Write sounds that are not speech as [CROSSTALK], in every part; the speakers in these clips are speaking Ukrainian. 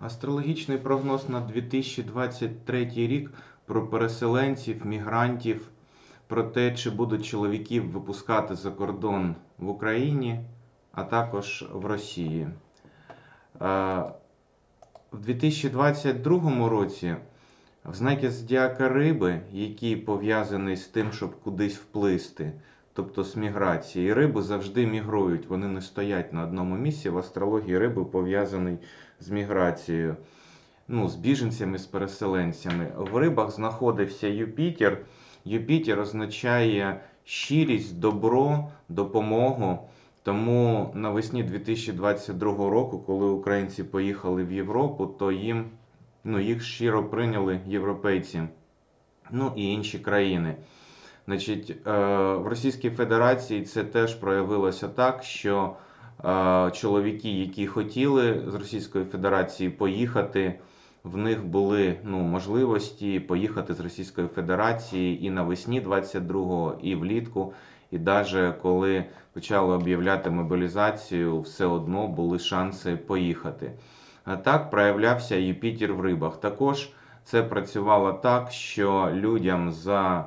Астрологічний прогноз на 2023 рік про переселенців, мігрантів, про те, чи будуть чоловіків випускати за кордон в Україні, а також в Росії. Е, В 2022 році в знакі зодіака Риби, який пов'язаний з тим, щоб кудись вплисти, тобто з міграції, риби завжди мігрують, вони не стоять на одному місці. В астрології риби пов'язаний з міграцією, ну, з біженцями, з переселенцями. В рибах знаходився Юпітер. Юпітер означає щирість, добро, допомогу. Тому навесні 2022 року, коли українці поїхали в Європу, то їм ну, їх щиро прийняли європейці, ну і інші країни. Значить, е, в Російській Федерації це теж проявилося так, що е, чоловіки, які хотіли з Російської Федерації поїхати, в них були ну, можливості поїхати з Російської Федерації і навесні 22-го, і влітку. І навіть коли почали об'являти мобілізацію, все одно були шанси поїхати. А так проявлявся Юпітер в рибах. Також це працювало так, що людям за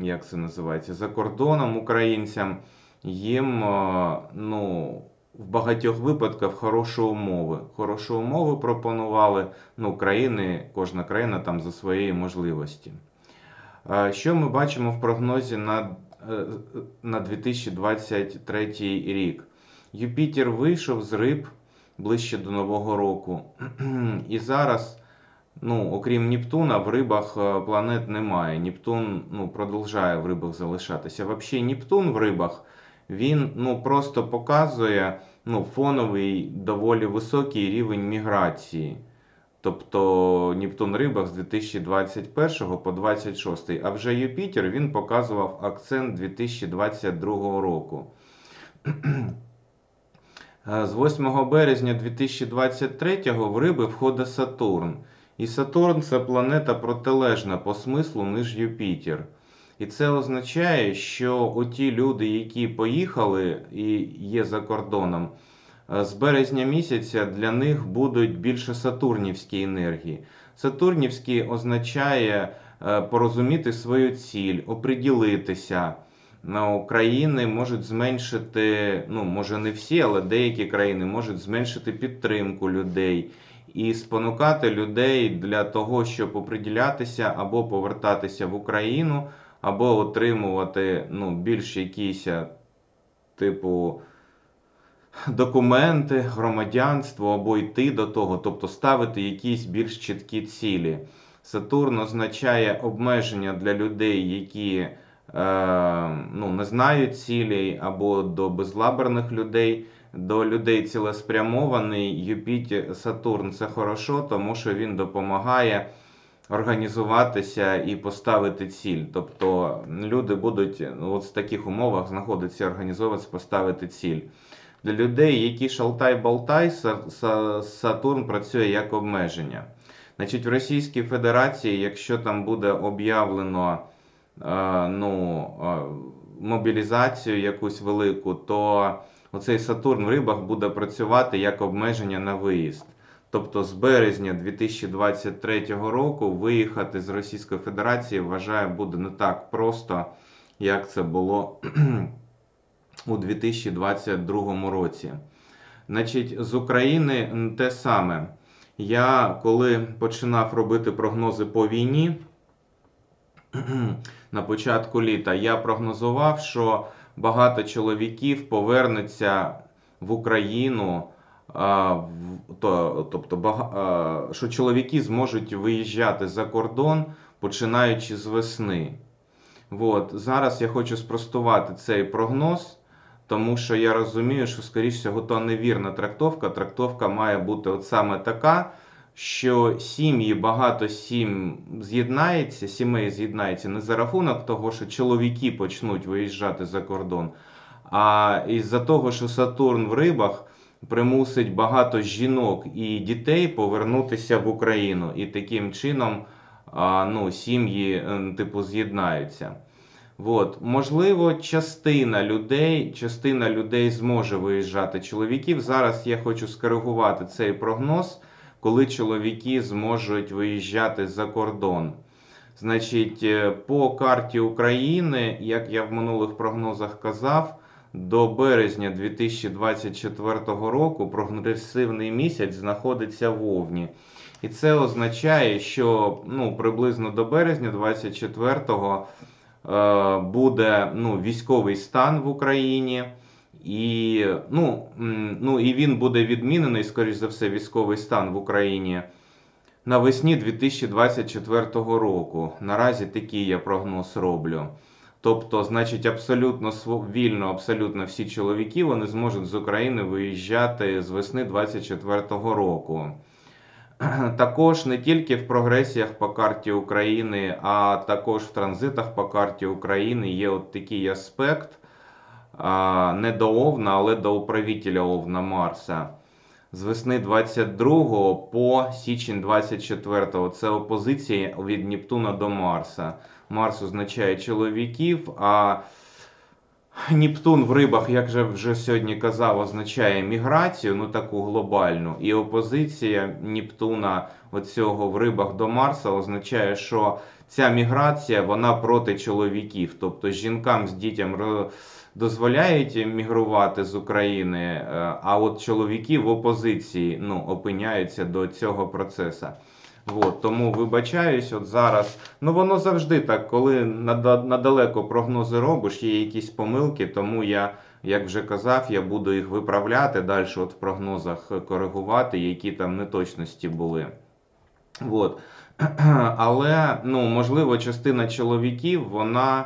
як це називається, за кордоном українцям їм е, ну, в багатьох випадках хороші умови. Хороші умови пропонували ну, країни, кожна країна там за своєї можливості. Е, Що ми бачимо в прогнозі на, е, на 2023 рік? Юпітер вийшов з риб ближче до Нового року. [CLEARS THROAT] І зараз, ну, окрім Нептуна, в рибах е, планет немає. Нептун ну, продовжує в рибах залишатися. Взагалі, Нептун в рибах він ну, просто показує ну, фоновий доволі високий рівень міграції. Тобто Нептун рибах з 2021 по 26, а вже Юпітер він показував акцент 2022 року. Е, З 8 березня 2023 в риби входить Сатурн. І Сатурн це планета протилежна по смислу, ніж Юпітер. І це означає, що оті люди, які поїхали і є за кордоном, е, з березня місяця для них будуть більше сатурнівські енергії. Сатурнівські означає е, порозуміти свою ціль, оприділитися. Ну, країни можуть зменшити, ну може не всі, але деякі країни можуть зменшити підтримку людей і спонукати людей для того, щоб оприділятися або повертатися в Україну, або отримувати ну, більш якісь, типу, документи, громадянство, або йти до того, тобто ставити якісь більш чіткі цілі. Сатурн означає обмеження для людей, які е, ну, не знають цілей, або до безлаберних людей, до людей цілеспрямований. Юпітер, Сатурн це хорошо, тому що він допомагає організуватися і поставити ціль. Тобто люди будуть ну, от в таких умовах знаходитися, організовуватися, поставити ціль. Для людей, які шалтай-болтай, Са- Са- Сатурн працює як обмеження. Значить, в Російській Федерації, якщо там буде об'явлено ну, е, мобілізацію якусь велику, то оцей Сатурн в рибах буде працювати як обмеження на виїзд. Тобто з березня 2023 року виїхати з Російської Федерації, вважаю, буде не так просто, як це було [CLEARS THROAT] у 2022 році. Значить, з України те саме. Я коли починав робити прогнози по війні на початку літа, я прогнозував, що багато чоловіків повернуться в Україну. Тобто, що чоловіки зможуть виїжджати за кордон, починаючи з весни. От. Зараз я хочу спростувати цей прогноз, тому що я розумію, що, скоріш всього, то невірна трактовка. Трактовка має бути от саме така, що сім'ї, багато сім з'єднається, сімей з'єднається не за рахунок того, що чоловіки почнуть виїжджати за кордон, а із-за того, що Сатурн в рибах примусить багато жінок і дітей повернутися в Україну. І таким чином ну, сім'ї типу з'єднаються. От, можливо, частина людей, частина людей зможе виїжджати чоловіків. Зараз я хочу скоригувати цей прогноз, коли чоловіки зможуть виїжджати за кордон. Значить, е, по карті України, як я в минулих прогнозах казав, до березня 2024 року прогресивний місяць знаходиться в Овні. І це означає, що ну, приблизно до березня 2024 е, буде ну, військовий стан в Україні. І ну, ну, і він буде відмінений, скоріш за все, військовий стан в Україні навесні 2024 року. Наразі такий я прогноз роблю. Тобто, значить, абсолютно вільно, абсолютно всі чоловіки вони зможуть з України виїжджати з весни 2024 року. [CLEARS THROAT] Також не тільки в прогресіях по карті України, а також в транзитах по карті України є от такий аспект не до Овна, але до управителя Овна Марса. З весни 22 по січень 24 це опозиція від Нептуна до Марса. Марс означає чоловіків, а Нептун в рибах, як же вже сьогодні казав, означає міграцію, ну таку глобальну. І опозиція Нептуна оцього в рибах до Марса означає, що ця міграція вона проти чоловіків. Тобто жінкам з дітям дозволяють мігрувати з України, е, а от чоловіки в опозиції ну, опиняються до цього процесу. От, тому вибачаюсь, от зараз. Ну воно завжди так, коли нада- надалеко прогнози робиш, є якісь помилки, тому я, як вже казав, я буду їх виправляти далі от в прогнозах коригувати, які там неточності були. От. [CLEARS THROAT] Але ну, можливо, частина чоловіків вона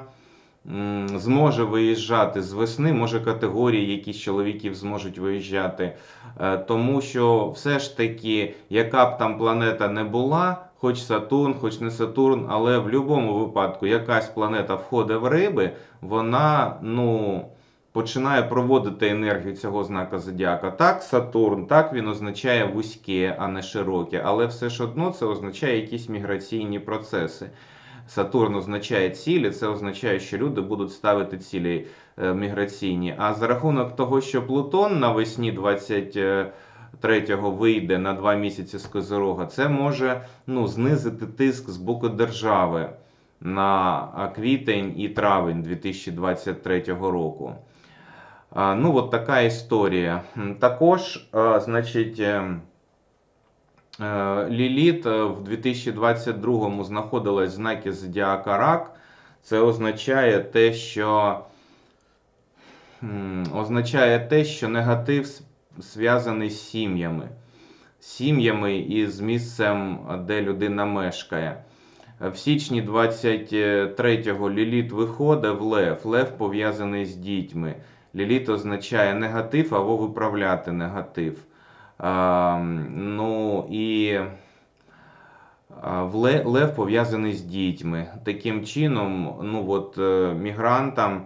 зможе виїжджати з весни, може категорії якісь чоловіків зможуть виїжджати. Е, Тому що все ж таки, яка б там планета не була, хоч Сатурн, хоч не Сатурн, але в будь-якому випадку якась планета входить в риби, вона ну, починає проводити енергію цього знака зодіака. Так, Сатурн, так він означає вузьке, а не широке, але все ж одно це означає якісь міграційні процеси. Сатурн означає цілі, це означає, що люди будуть ставити цілі е, міграційні. А за рахунок того, що Плутон навесні 23-го вийде на два місяці з Козирога, це може ну, знизити тиск з боку держави на квітень і травень 2023 року. Ну, от така історія. Також, значить. ем, Е, Ліліт е, в 2022-му знаходилась в знакі Зодіака Рак. Це означає те, що означає те, що негатив зв'язаний з сім'ями. Сім'ями і з місцем, де людина мешкає. В січні 23-го Ліліт виходить в Лев. Лев пов'язаний з дітьми. Ліліт означає негатив або виправляти негатив. А, ну і Ле- Лев пов'язаний з дітьми. Таким чином, ну от е, мігрантам,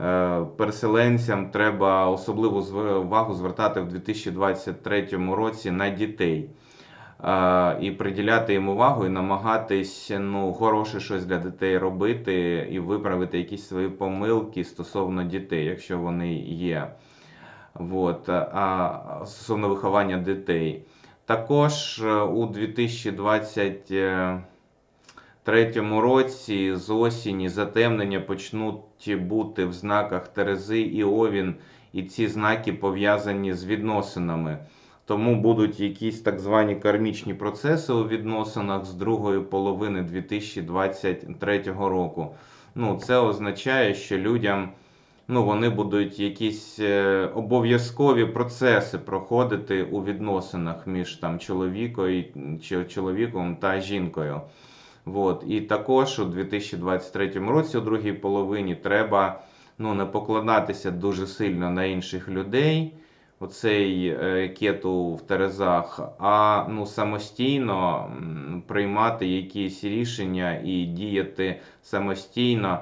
е, переселенцям треба особливу увагу звертати в 2023 році на дітей. І приділяти їм увагу і намагатись ну, хороше щось для дітей робити і виправити якісь свої помилки стосовно дітей, якщо вони є. Вот, а стосовно виховання дітей. Також е, у 2023 році з осені затемнення почнуть бути в знаках Терези і Овін, і ці знаки пов'язані з відносинами. Тому будуть якісь так звані кармічні процеси у відносинах з другої половини 2023 року. Ну, це означає, що людям ну, вони будуть якісь е, обов'язкові процеси проходити у відносинах між там чоловікою, чи чоловіком та жінкою. От. І також у 2023 році, у другій половині, треба ну, не покладатися дуже сильно на інших людей. Оцей е, кету в Терезах, а ну, самостійно приймати якісь рішення і діяти самостійно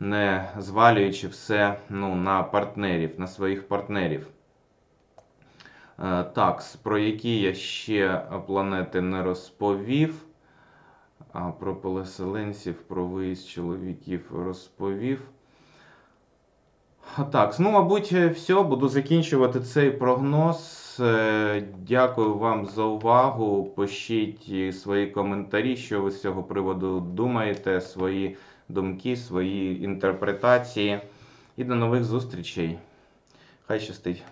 не звалюючи все ну, на партнерів, на своїх партнерів. Е, Так, про які я ще планети не розповів. А про переселенців, про виїзд чоловіків розповів. Так, ну, мабуть, все, буду закінчувати цей прогноз. Е, Дякую вам за увагу. Пишіть е, свої коментарі, що ви з цього приводу думаєте, свої думки, свої інтерпретації. І до нових зустрічей. Хай щастить!